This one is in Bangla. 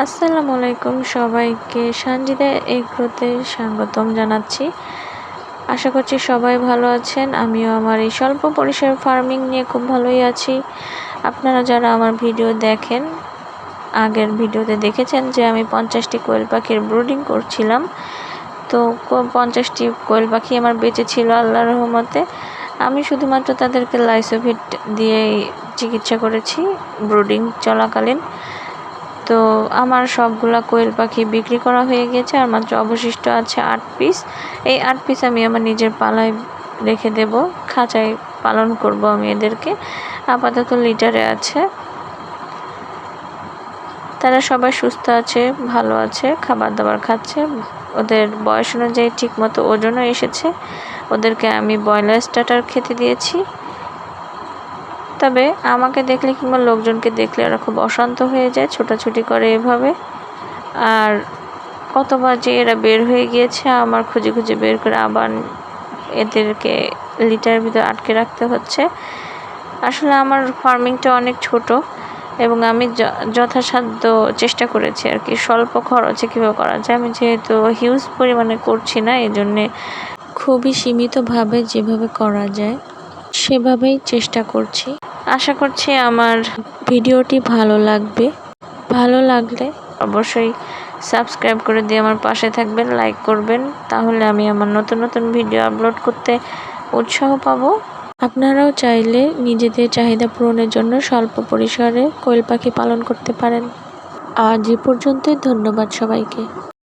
আসসালামু আলাইকুম সবাইকে সঞ্জিদা এগ্রোতে স্বাগতম জানাচ্ছি। আশা করছি সবাই ভালো আছেন। আমিও আমার এই স্বল্প পরিসর ফার্মিং নিয়ে খুব ভালোই আছি। আপনারা যারা আমার ভিডিও দেখেন, আগের ভিডিওতে দেখেছেন যে আমি পঞ্চাশটি কোয়েল পাখির ব্রুডিং করছিলাম। তো পঞ্চাশটি কোয়েল পাখি আমার বেঁচে ছিল আল্লাহ রহমতে। আমি শুধুমাত্র তাদেরকে লাইসোভিট দিয়েই চিকিৎসা করেছি, ব্রুডিং চলাকালীন। তো আমার সবগুলা কোয়েল পাখি বিক্রি করা হয়ে গেছে, আর মাত্র অবশিষ্ট আছে আট পিস। এই আট পিস আমি আমার নিজের পালায় রেখে দেব, খাঁচায় পালন করব আমি এদেরকে। আপাতত লিটারে আছে। তারা সবাই সুস্থ আছে, ভালো আছে খাবার দাবার খাচ্ছে। ওদের বয়স অনুযায়ী ঠিকমতো ওজনও এসেছে। ওদেরকে আমি ব্রয়লার স্টার্টার খেতে দিয়েছি। তবে আমাকে দেখলে কিংবা লোকজনকে দেখলে ওরা খুব অশান্ত হয়ে যায়, ছোটাছুটি করে এভাবে। আর কতবার যে এরা বের হয়ে গিয়েছে, আমার খুঁজে খুঁজে বের করে আবার এদেরকে লিটার ভিতরে আটকে রাখতে হচ্ছে। আসলে আমার ফার্মিংটা অনেক ছোট এবং আমি যথাসাধ্য চেষ্টা করেছি আর কি, স্বল্প খরচে কীভাবে করা যায়। আমি যেহেতু হিউজ পরিমাণে করছি না এই জন্যে খুবই সীমিতভাবে যেভাবে করা যায়, সেভাবেই চেষ্টা করছি। আশা করছি আমার ভিডিওটি ভালো লাগবে। ভালো লাগলে অবশ্যই সাবস্ক্রাইব করে দিয়ে আমার পাশে থাকবেন, লাইক করবেন। তাহলে আমি আমার নতুন নতুন ভিডিও আপলোড করতে উৎসাহ পাবো। আপনারাও চাইলে নিজেদের চাহিদা পূরণের জন্য স্বল্প পরিসরে কোয়েল পাখি পালন করতে পারেন। আজ এ পর্যন্তই, ধন্যবাদ সবাইকে।